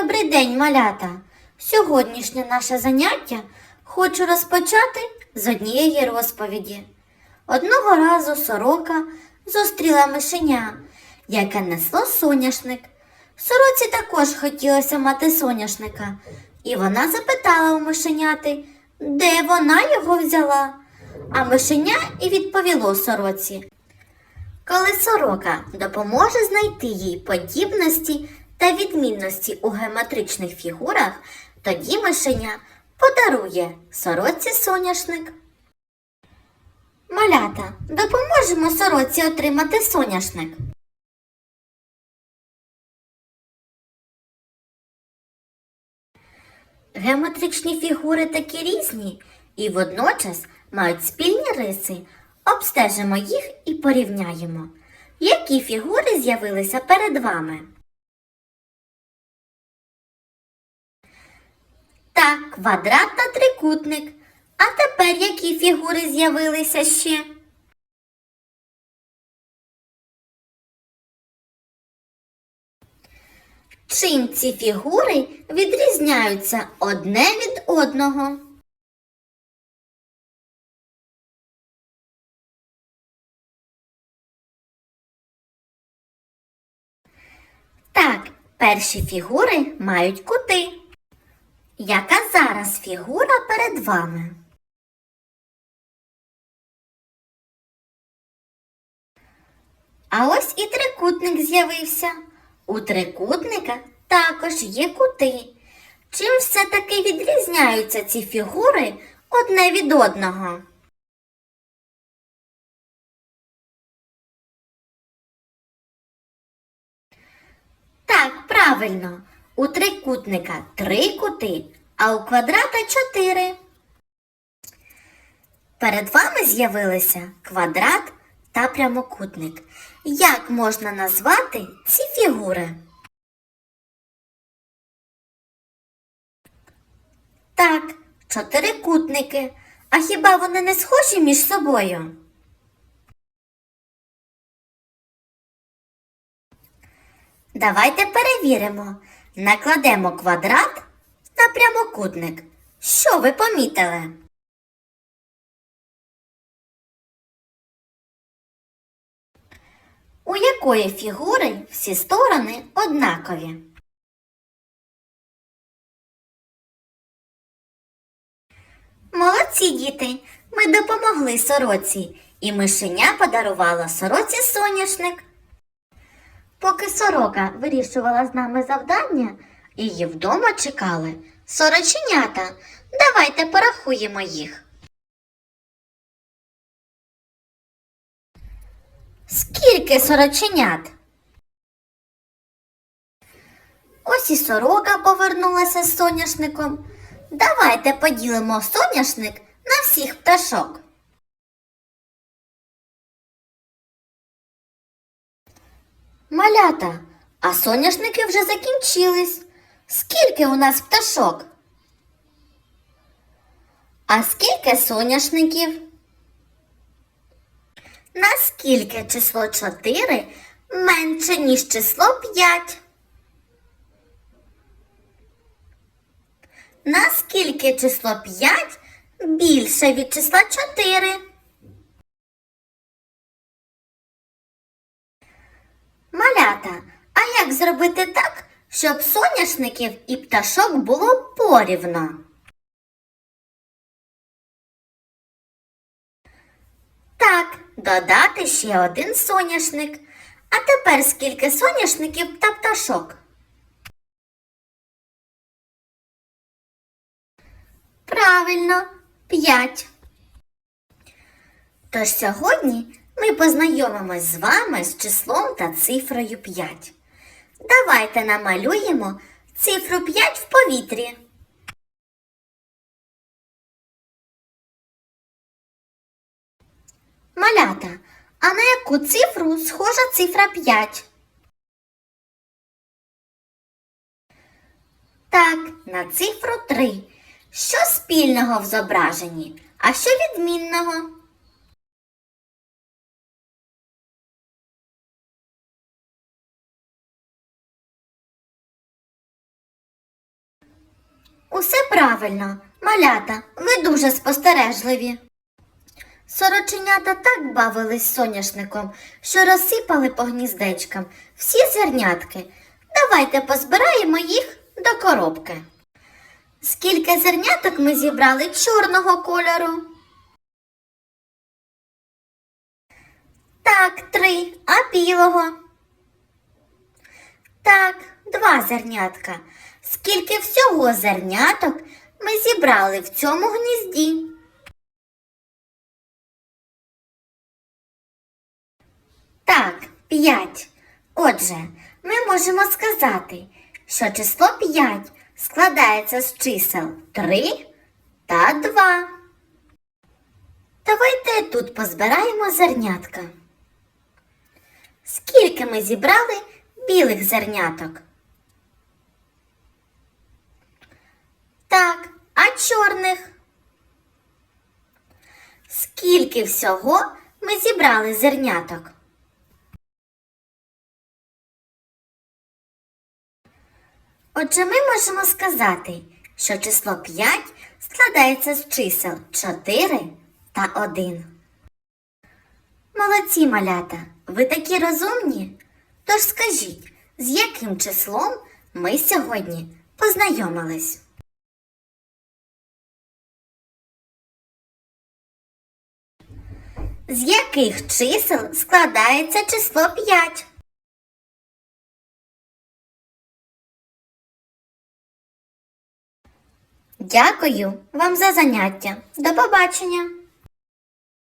Добрий день, малята! Сьогоднішнє наше заняття хочу розпочати з однієї розповіді. Одного разу сорока зустріла мишеня, яке несло соняшник. Сороці також хотілося мати соняшника, і вона запитала у мишеняти, де вона його взяла. А мишеня і відповіло сороці. Коли сорока допоможе знайти їй подібності та відмінності у геометричних фігурах, тоді мишеня подарує сороці соняшник. Малята, допоможемо сороці отримати соняшник. Геометричні фігури такі різні і водночас мають спільні риси. Обстежимо їх і порівняємо. Які фігури з'явилися перед вами? Так, квадрат та трикутник. А тепер які фігури з'явилися ще? Чим ці фігури відрізняються одне від одного? Так, перші фігури мають кути. Яка зараз фігура перед вами? А ось і трикутник з'явився. У трикутника також є кути. Чим все-таки відрізняються ці фігури одне від одного? Так, правильно. У трикутника три кути, а у квадрата чотири. Перед вами з'явилися квадрат та прямокутник. Як можна назвати ці фігури? Так, чотирикутники. А хіба вони не схожі між собою? Давайте перевіримо. Накладемо квадрат на прямокутник. Що ви помітили? У якої фігури всі сторони однакові? Молодці діти! Ми допомогли сороці, і мишеня подарувала сороці соняшник. Поки сорока вирішувала з нами завдання, її вдома чекали сороченята. Давайте порахуємо їх. Скільки сороченят? Ось і сорока повернулася з соняшником. Давайте поділимо соняшник на всіх пташок. Малята, а соняшники вже закінчились. Скільки у нас пташок? А скільки соняшників? Наскільки число 4 менше, ніж число 5? Наскільки число 5 більше від числа 4? Малята, а як зробити так, щоб соняшників і пташок було порівно? Так, додати ще один соняшник. А тепер скільки соняшників та пташок? Правильно, п'ять. Тож сьогодні ми познайомимось з вами з числом та цифрою 5. Давайте намалюємо цифру 5 в повітрі. Малята, а на яку цифру схожа цифра 5? Так, на цифру 3. Що спільного в зображенні, а що відмінного? Усе правильно, малята, ви дуже спостережливі. Сороченята так бавились соняшником, що розсипали по гніздечкам всі зернятки. Давайте позбираємо їх до коробки. Скільки зерняток ми зібрали чорного кольору? Так, три, а білого? Так, два зернятка. Скільки всього зерняток ми зібрали в цьому гнізді? Так, п'ять. Отже, ми можемо сказати, що число 5 складається з чисел 3 та 2. Давайте тут позбираємо зернятка. Скільки ми зібрали білих зерняток? Так, а чорних? Скільки всього ми зібрали зерняток? Отже, ми можемо сказати, що число 5 складається з чисел 4 та 1. Молодці малята, ви такі розумні. Тож скажіть, з яким числом ми сьогодні познайомились? З яких чисел складається число 5? Дякую вам за заняття. До побачення!